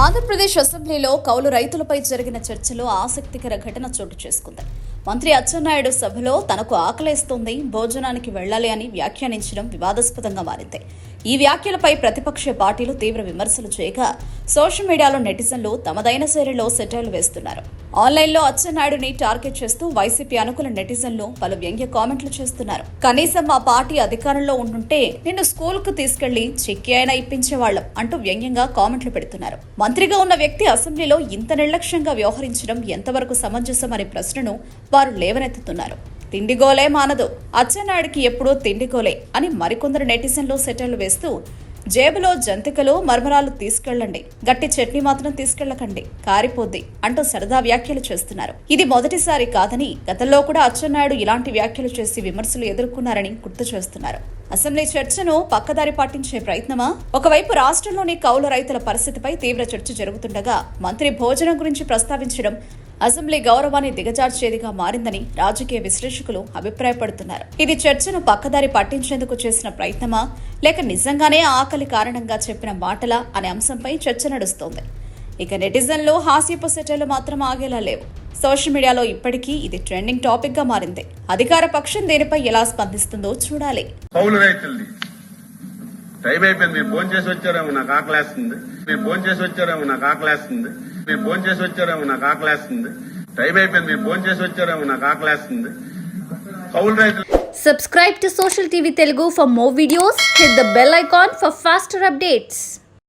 ఆంధ్రప్రదేశ్ అసెంబ్లీలో కౌలు రైతులపై జరిగిన చర్చలో ఆసక్తికర ఘటన చోటు చేసుకుంది. మంత్రి అచ్చెన్నాయుడు సభలో తనకు ఆకలేస్తుంది భోజనానికి వెళ్ళాలి అని వ్యాఖ్యానించడం వివాదాస్పదంగా మారింది. ఈ వ్యాఖ్యలపై ప్రతిపక్ష పార్టీలు తీవ్ర విమర్శలు చేయగా సోషల్ మీడియాలో నెటిజన్లు తమదైన శైలిలో సెటైల్ వేస్తున్నారు. ఆన్లైన్లో అచ్చెన్నాయుడుని టార్గెట్ చేస్తూ వైసీపీ అనుకూల నెటిజన్లు పలు వ్యంగ్య కామెంట్లు చేస్తున్నారు. కనీసం మా పార్టీ అధికారంలో ఉంటుంటే నిన్ను స్కూల్కు తీసుకెళ్ళి చెక్కి అయినా ఇప్పించేవాళ్ళం అంటూ వ్యంగ్యంగా కామెంట్లు పెడుతున్నారు. మంత్రిగా ఉన్న వ్యక్తి అసెంబ్లీలో ఇంత నిర్లక్ష్యంగా వ్యవహరించడం ఎంతవరకు సమంజసం అనే ప్రశ్నను వారు లేవనెత్తుతున్నారు. తిండిగోలే మానదు. అచ్చెన్నాయుడికి ఎప్పుడూ తిండిగోలే అని మరికొందరు నెటిజన్లు సెటర్లు వేస్తూ జేబులో జంతికలు మర్మరాలు తీసుకెళ్ళండి. గట్టి చట్నీ మాత్రం తీసుకెళ్ళకండి కారిపోద్ది అంటూ సరదా వ్యాఖ్యలు చేస్తున్నారు. ఇది మొదటిసారి కాదని గతంలో కూడా అచ్చెన్నాయుడు ఇలాంటి వ్యాఖ్యలు చేసి విమర్శలు ఎదుర్కొన్నారని గుర్తు చేస్తున్నారు. అసెంబ్లీ చర్చను పక్కదారి పట్టించే ప్రయత్నమా? ఒకవైపు రాష్ట్రంలోని కౌలు రైతుల పరిస్థితిపై తీవ్ర చర్చ జరుగుతుండగా మంత్రి భోజనం గురించి ప్రస్తావించడం అసెంబ్లీ గౌరవాన్ని దిగజార్చేదిగా మారిందని రాజకీయ విశ్లేషకులు అభిప్రాయపడుతున్నారు. ఇది చర్చను పక్కదారి పట్టించేందుకు చేసిన ప్రయత్నమా? లేక నిజంగానే ఆకలి కారణంగా చెప్పిన మాటలా అనే అంశంపై చర్చ నడుస్తోంది. ఇక నెటిజన్లు హాస్యపు సెటర్లు మాత్రం ఆగేలా లేవు. సోషల్ మీడియాలో ఇప్పటికీ ఇది ట్రెండింగ్ టాపిక్గా మారింది. అధికార పక్షం దీనిపై ఎలా స్పందిస్తుందో చూడాలి. కౌలు రైతుల్ని టైం అయిపోయింది. మీరు ఫోన్ చేసి వచ్చారేమో నాకు ఆకలేస్తుంది. మీరు ఫోన్ చేసి వచ్చారేమో నాకు ఆకలేస్తుంది. మీరు ఫోన్ చేసి వచ్చారేమో నాకు ఆకలేస్తుంది. టైం అయిపోయింది. మీరు ఫోన్ చేసి వచ్చారేమో నాకు ఆకలేస్తుంది. కౌలు రైతులు Subscribe to Social TV Telugu for more videos. Hit the bell icon for faster updates.